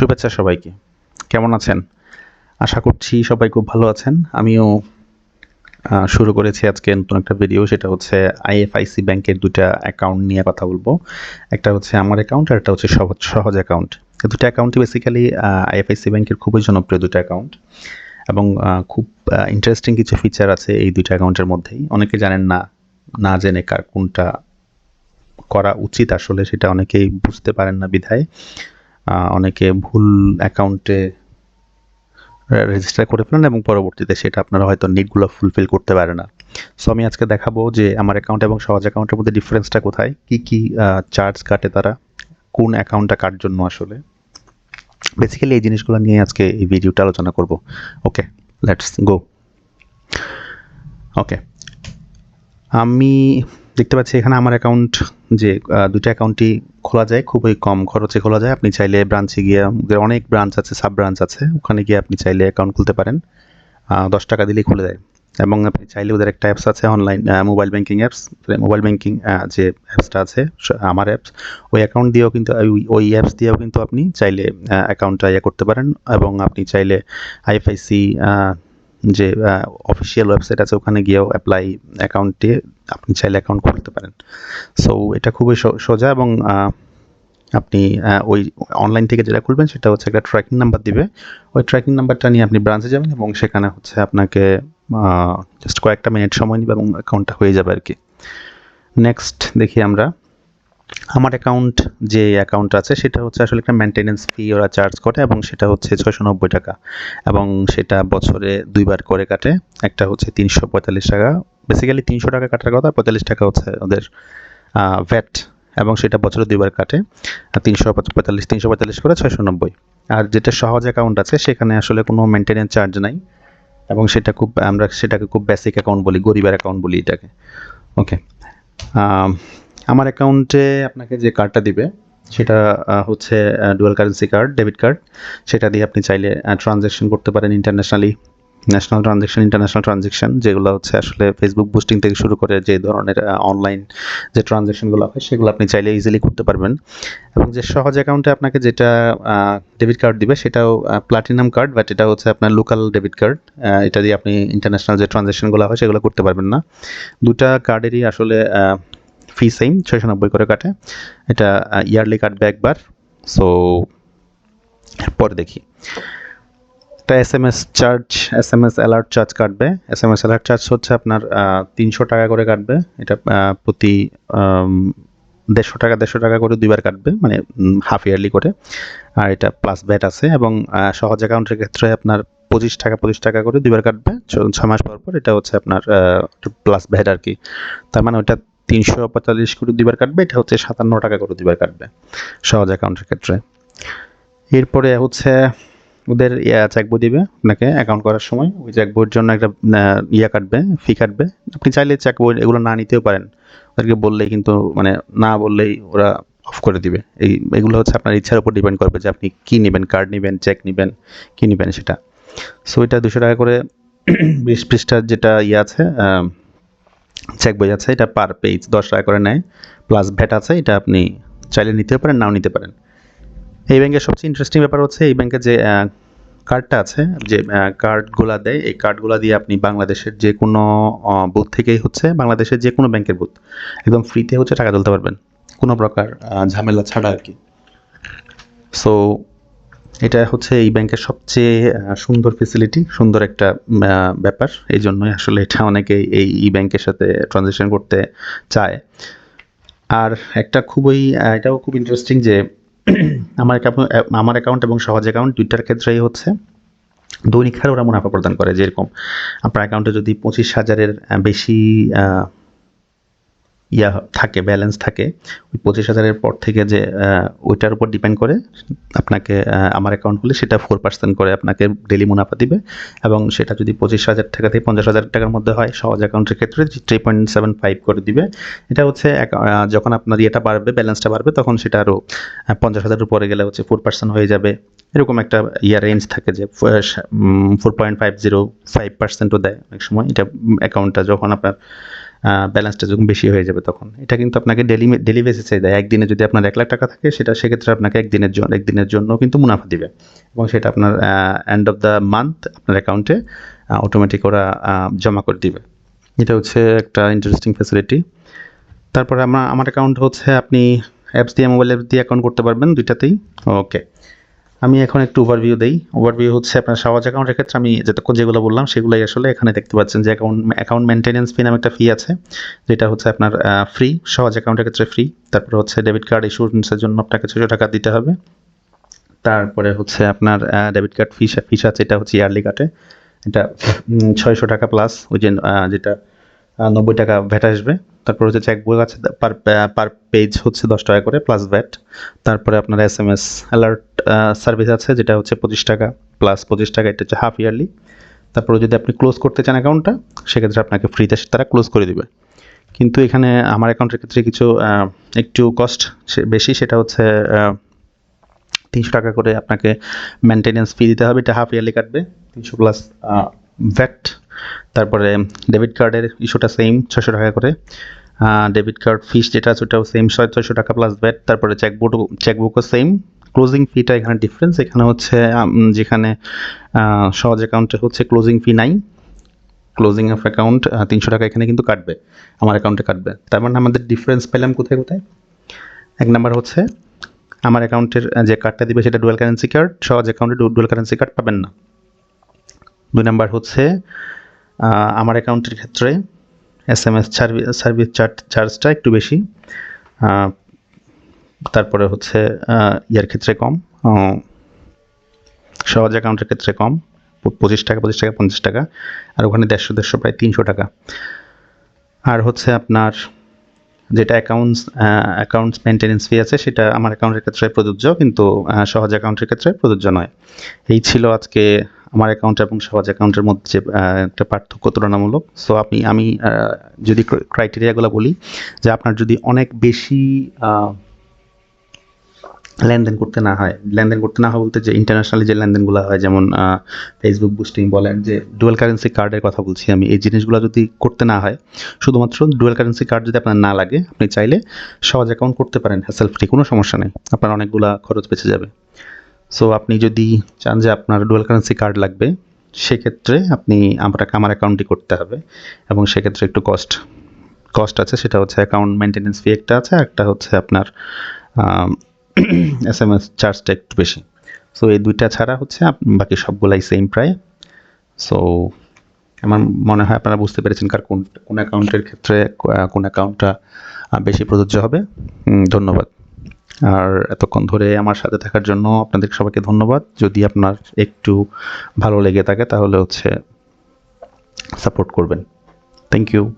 শুভেচ্ছা সবাইকে। কেমন আছেন? আশা করছি সবাই খুব ভালো আছেন। আমিও শুরু করেছি আজকে নতুন একটা ভিডিও সেটা হচ্ছে আইএফআইসি ব্যাংকের দুটা অ্যাকাউন্ট নিয়ে কথা বলব। একটা হচ্ছে আমার অ্যাকাউন্ট আর একটা হচ্ছে সহজ সহজ অ্যাকাউন্ট দুটো অ্যাকাউন্টই বেসিক্যালি আইএফআইসি ব্যাংকের খুবই জনপ্রিয় দুটো অ্যাকাউন্ট এবং খুব ইন্টারেস্টিং কিছু ফিচার আছে এই দুটো অ্যাকাউন্টের মধ্যেই। অনেকে জানেন না না জেনে কার কোনটা করা উচিত আসলে, সেটা অনেকেই বুঝতে পারেন না বিধায়। অনেকে ভুল অ্যাকাউন্টে রেজিস্টার করে ফেলেন এবং পরবর্তীতে সেটা আপনারা হয়তো নিটগুলো ফুলফিল করতে পারে না। সো আমি আজকে দেখাবো যে আমার অ্যাকাউন্ট এবং সহজ অ্যাকাউন্টের মধ্যে ডিফারেন্সটা কোথায়, কি কি চার্জ কাটে তারা, কোন অ্যাকাউন্টটা কার জন্য আসলে। বেসিক্যালি এই জিনিসগুলো নিয়ে আজকে এই ভিডিওটা আলোচনা করব। ওকে লেটস গো ওকে আমি দেখতে পাচ্ছি এখানে আমার অ্যাকাউন্ট যে দুটো অ্যাকাউন্টই খোলা যায়, খুবই কম খরচে খোলা যায়। আপনি চাইলে ব্রাঞ্চে গিয়ে ওদের অনেক ব্রাঞ্চ আছে সাব ব্রাঞ্চ আছে, ওখানে গিয়ে আপনি চাইলে অ্যাকাউন্ট খুলতে পারেন। দশ টাকা দিলেই খুলে দেয় এবং আপনি চাইলে ওদের একটা অ্যাপস আছে online mobile banking apps mobile banking যে অ্যাপসটা আছে আমার অ্যাপস ওই অ্যাকাউন্ট দিয়েও কিন্তু, ওই- অ্যাপস দিয়েও কিন্তু আপনি চাইলে অ্যাকাউন্টটা ইয়ে করতে পারেন। এবং আপনি চাইলে আইএফআইসি যে অফিসিয়াল ওয়েবসাইট আছে, ওখানে গিয়েও অ্যাপ্লাই অ্যাকাউন্টে আপনি চাইলে অ্যাকাউন্ট খুলতে পারেন। সো এটা খুবই সোজা এবং আপনি ওই অনলাইন থেকে যেটা খুলবেন, সেটা হচ্ছে একটা ট্র্যাকিং নাম্বার দিবে। ওই ট্র্যাকিং নাম্বারটা নিয়ে আপনি ব্রাঞ্চে যাবেন এবং সেখানে হচ্ছে আপনাকে জাস্ট কয়েকটা মিনিট সময় নেবে এবং অ্যাকাউন্টটা হয়ে যাবে আর কি নেক্সট দেখি আমরা। আমার অ্যাকাউন্ট যে অ্যাকাউন্ট আছে, সেটা হচ্ছে আসলে একটা মেনটেনেন্স ফি ওরা চার্জ করে এবং সেটা হচ্ছে ছয়শো নব্বই টাকা। এবং সেটা বছরে দুইবার করে কাটে। একটা হচ্ছে তিনশো পঁয়তাল্লিশ টাকা। বেসিক্যালি তিনশো টাকা কাটার কথা, পঁয়তাল্লিশ টাকা হচ্ছে ওদের ভ্যাট এবং সেটা বছরে দুইবার কাটে। তিনশো পঁয়তাল্লিশ তিনশো পঁয়তাল্লিশ করে ছয়শো নব্বই। আর যেটা সহজ অ্যাকাউন্ট আছে, সেখানে আসলে কোনো মেনটেনেন্স চার্জ নাই। এবং সেটা খুব, আমরা সেটাকে খুব বেসিক অ্যাকাউন্ট বলি, গরিবের অ্যাকাউন্ট বলি এটাকে। ওকে আমার অ্যাকাউন্টে আপনাকে যে কার্ডটা দিবে, সেটা হচ্ছে dual currency card debit card সেটা দিয়ে আপনি চাইলে ট্রানজ্যাকশন করতে পারেন internationally national transaction international transaction যেগুলো হচ্ছে আসলে ফেসবুক বুস্টিং থেকে শুরু করে যে ধরনের অনলাইন যে ট্রানজ্যাকশনগুলো হয়, সেগুলো আপনি চাইলে ইজিলি করতে পারবেন। এবং যে সহজ অ্যাকাউন্টে আপনাকে যেটা ডেবিট কার্ড দিবে, সেটাও প্লাটিনাম কার্ড বাট এটা হচ্ছে আপনার লোকাল ডেবিট কার্ড এটা দিয়ে আপনি ইন্টারন্যাশনাল যে ট্রানজ্যাকশনগুলো হয়, সেগুলো করতে পারবেন না। দুটা কার্ডেরই আসলে ফি সেম ছয়শো নব্বই করে কাটে। এটা ইয়ারলি কাটবে একবার সো পরে দেখি। একটা S M S charge S M S alert charge কাটবে। S M S alert charge হচ্ছে আপনার তিনশো টাকা করে কাটবে। এটা প্রতি দেড়শো টাকা দেড়শো টাকা করে দুইবার কাটবে মানে হাফ ইয়ারলি করে। আর এটা প্লাস ব্যাট আছে এবং সহজ অ্যাকাউন্টের ক্ষেত্রে আপনার পঁচিশ টাকা পঁচিশ টাকা করে দুইবার কাটবে। ছ- মাস পর পর এটা হচ্ছে আপনার প্লাস ভ্যাট আর কি। তার মানে ওটা তিনশো পঁয়তাল্লিশ করে দুইবার কাটবে, এটা হচ্ছে সাতান্ন টাকা করে দুইবার কাটবে সহজ অ্যাকাউন্টের ক্ষেত্রে। এরপরে হচ্ছে ওদের চেক বই দিবে আপনাকে অ্যাকাউন্ট করার সময়। ওই চেক বইয়ের জন্য একটা ইয়া কাটবে ফি কাটবে। আপনি চাইলে চেক বই এগুলো না নিতেও পারেন। ওদেরকে বললেই কিন্তু মানে না বললেই ওরা অফ করে দিবে। এই, এগুলো হচ্ছে আপনার ইচ্ছার উপর ডিপেন্ড করবে যে আপনি কী নেবেন কার্ড নেবেন চেক নেবেন, কী নেবেন সেটা। সো এটা দুশো টাকা করে বিশ পৃষ্ঠার যেটা ইয়ে আছে চেক বই আছে, এটা পার পেজ দশ টাকা করে নেয়। প্লাস ভ্যাট আছে, এটা আপনি চাইলে নিতে পারেন, নাও নিতে পারেন। এই ব্যাংকের সবচেয়ে ইন্টারেস্টিং ব্যাপার হচ্ছে, এই ব্যাংকের যে কার্ডটা আছে, যে কার্ডগুলা দেয়, এই কার্ডগুলা দিয়ে আপনি বাংলাদেশের যে কোনো বুথ থেকেই হচ্ছে, বাংলাদেশের যে কোনো ব্যাংকের বুথ একদম ফ্রিতে হচ্ছে, টাকা তুলতে পারবেন। কোনো প্রকার ঝামেলা ছাড়া আর কি। সো এটা হচ্ছে এই ব্যাংকের সবচেয়ে সুন্দর ফেসিলিটি সুন্দর একটা ব্যাপার। এই জন্যই আসলে এটা অনেকে এই ই ব্যাংকের সাথে ট্রানজ্যাকশন করতে চায়। আর একটা খুবই এটাও খুব ইন্টারেস্টিং যে আমার আমার অ্যাকাউন্ট এবং সহজ অ্যাকাউন্ট দুইটার ক্ষেত্রেই হচ্ছে, দৈনিক হারে ওরা মুনাফা প্রদান করে যেরকম। আপনার অ্যাকাউন্টে যদি পঁচিশ হাজারের বেশি ইয়া থাকে ব্যালেন্স থাকে, ওই পঁচিশ হাজারের পর থেকে যে ওইটার উপর ডিপেন্ড করে আপনাকে আমার অ্যাকাউন্ট হলে সেটা ফোর পার্সেন্ট করে আপনাকে ডেলি মুনাফা দিবে এবং সেটা যদি পঁচিশ হাজার টাকা থেকে পঞ্চাশ হাজার টাকার মধ্যে হয়, সহজ অ্যাকাউন্টের ক্ষেত্রে থ্রি পয়েন্ট সেভেন ফাইভ করে দিবে। এটা হচ্ছে যখন আপনার ইয়েটা বাড়বে ব্যালেন্সটা বাড়বে, তখন সেটা আরও পঞ্চাশ হাজার উপরে গেলে হচ্ছে ফোর পার্সেন্ট হয়ে যাবে। এরকম একটা ইয়ার রেঞ্জ থাকে যে four point five zero five পার্সেন্টও দেয় অনেক সময়। এটা অ্যাকাউন্টটা যখন আপনার ব্যালেন্সটা যখন বেশি হয়ে যাবে তখন। এটা কিন্তু আপনাকে ডেলি ডেলি বেসিসে দেয়। একদিনে যদি আপনার এক লাখ টাকা থাকে, সেটা সেক্ষেত্রে আপনাকে একদিনের জন্য একদিনের জন্য কিন্তু মুনাফা দিবে। এবং সেটা আপনার এন্ড অফ দ্য মান্থ আপনার অ্যাকাউন্টে অটোমেটিক ওরা জমা করে দিবে। এটা হচ্ছে একটা ইন্টারেস্টিং ফ্যাসিলিটি তারপরে আমার আমার অ্যাকাউন্ট হচ্ছে আপনি অ্যাপস দিয়ে মোবাইল অ্যাপস দিয়ে অ্যাকাউন্ট করতে পারবেন দুইটাতেই। ওকে আমি এখন একটু ওভারভিউ দেই। ওভারভিউ হচ্ছে আপনার সহজ অ্যাকাউন্টের ক্ষেত্রে আমি যতক্ষণ যেগুলো বললাম সেগুলোই আসলে এখানে দেখতে পাচ্ছেন যে অ্যাকাউন্ট অ্যাকাউন্ট মেনটেন্যান্স ফি নামে একটা ফি আছে, যেটা হচ্ছে আপনার ফ্রি সহজ অ্যাকাউন্টের ক্ষেত্রে ফ্রি তারপরে হচ্ছে ডেবিট কার্ড ইস্যুরেন্সের জন্য আপনাকে ছশো টাকা দিতে হবে। তারপরে হচ্ছে আপনার ডেবিট কার্ড ফিস ফিস আছে, এটা হচ্ছে ইয়ারলি কাটে এটা ছয়শো টাকা প্লাস ওই যে যেটা নব্বই টাকা ভ্যাট আসবে। তারপর হচ্ছে চেকবুক আছে পার পার পেজ হচ্ছে দশ টাকা করে প্লাস ভ্যাট তারপরে আপনার S M S alert service আছে যেটা হচ্ছে পঁচিশ টাকা প্লাস পঁচিশ টাকা, এটা হচ্ছে হাফ ইয়ারলি তারপরে যদি আপনি ক্লোজ করতে চান অ্যাকাউন্টটা সেক্ষেত্রে আপনাকে ফ্রিতে তারা ক্লোজ করে দিবে। কিন্তু এখানে আমার অ্যাকাউন্টের ক্ষেত্রে কিছু একটু কস্ট বেশি, সেটা হচ্ছে তিনশো টাকা করে আপনাকে মেনটেনেন্স ফি দিতে হবে। এটা হাফ ইয়ারলি কাটবে, তিনশো প্লাস ভ্যাট তারপরে ডেবিট কার্ডের ইস্যুটা সেম ছশো টাকা করে। ডেবিট কার্ড ফিস যেটা আছে ওটাও সেম ছয়শো টাকা প্লাস ব্যাট তারপরে চেকবুক চেকবুকও সেম ক্লোজিং ফিটা এখানে ডিফারেন্স এখানে হচ্ছে যেখানে সহজ অ্যাকাউন্টে হচ্ছে ক্লোজিং ফি নাই। ক্লোজিং অফ অ্যাকাউন্ট তিনশো টাকা এখানে কিন্তু কাটবে। আমার অ্যাকাউন্টে কাটবে। তার মানে আমাদের ডিফারেন্স পেলাম কোথায় কোথায়? এক নাম্বার হচ্ছে, আমার অ্যাকাউন্টের যে কার্ডটা দিবে সেটা ডুয়াল কারেন্সি কার্ড সহজ অ্যাকাউন্টে ডুয়েল কারেন্সি কার্ড পাবেন না। দুই নাম্বার হচ্ছে আমার অ্যাকাউন্টের ক্ষেত্রে S M S service charge চার্জটা একটু বেশি। তারপরে হচ্ছে ইয়ার ক্ষেত্রে কম। সহজ অ্যাকাউন্টের ক্ষেত্রে কম। পঁচিশ টাকা পঁচিশ টাকা, পঞ্চাশ টাকা। আর ওখানে দেড়শো দেড়শো, প্রায় তিনশো টাকা। আর হচ্ছে আপনার যেটা অ্যাকাউন্টস অ্যাকাউন্টস মেনটেনেন্স ফি আছে, সেটা আমার অ্যাকাউন্টের ক্ষেত্রে প্রযোজ্য, কিন্তু সহজ অ্যাকাউন্টের ক্ষেত্রে প্রযোজ্য নয়। এই ছিল আজকে আমার অ্যাকাউন্ট এবং সহজ অ্যাকাউন্টের মধ্যে একটা পার্থক্য তুলনামূলক। সো আপনি, আমি যদি ক্রাইটেরিয়াগুলো বলি, যে আপনার যদি অনেক বেশি লেনদেন করতে না হয়, লেনদেন করতে না হয় বলতে যে ইন্টারন্যাশনালি যে লেনদেনগুলো হয়, যেমন ফেসবুক বুস্টিং বলেন, যে ডুয়েল কারেন্সি কার্ডের কথা বলছি আমি, এই জিনিসগুলো যদি করতে না হয়, শুধুমাত্র ডুয়েল কারেন্সি কার্ড যদি আপনার না লাগে, আপনি চাইলে সহজ অ্যাকাউন্ট করতে পারেন হ্যাসেল ফ্রি কোনো সমস্যা নেই, আপনার অনেকগুলা খরচ বেঁচে যাবে। সো আপনি যদি চান যে আপনার ডুয়াল কারেন্সি কার্ড লাগবে, সেক্ষেত্রে আপনি আপনাকে আমার অ্যাকাউন্টই করতে হবে এবং সেক্ষেত্রে একটু কস্ট কস্ট আছে, সেটা হচ্ছে অ্যাকাউন্ট মেনটেনেন্স ফি একটা আছে, একটা হচ্ছে আপনার এস এম এস চার্জটা একটু বেশি। সো এই দুইটা ছাড়া হচ্ছে বাকি সবগুলাই সেম প্রায়। সো আমার মনে হয় আপনারা বুঝতে পেরেছেন কার কোন কোন অ্যাকাউন্টের ক্ষেত্রে কোন অ্যাকাউন্টটা বেশি প্রযোজ্য হবে। ধন্যবাদ। আর এতক্ষণ ধরে আমার সাথে থাকার জন্য আপনাদের সবাইকে ধন্যবাদ। যদি আপনার একটু ভালো লেগে থাকে তাহলে হচ্ছে সাপোর্ট করবেন। Thank you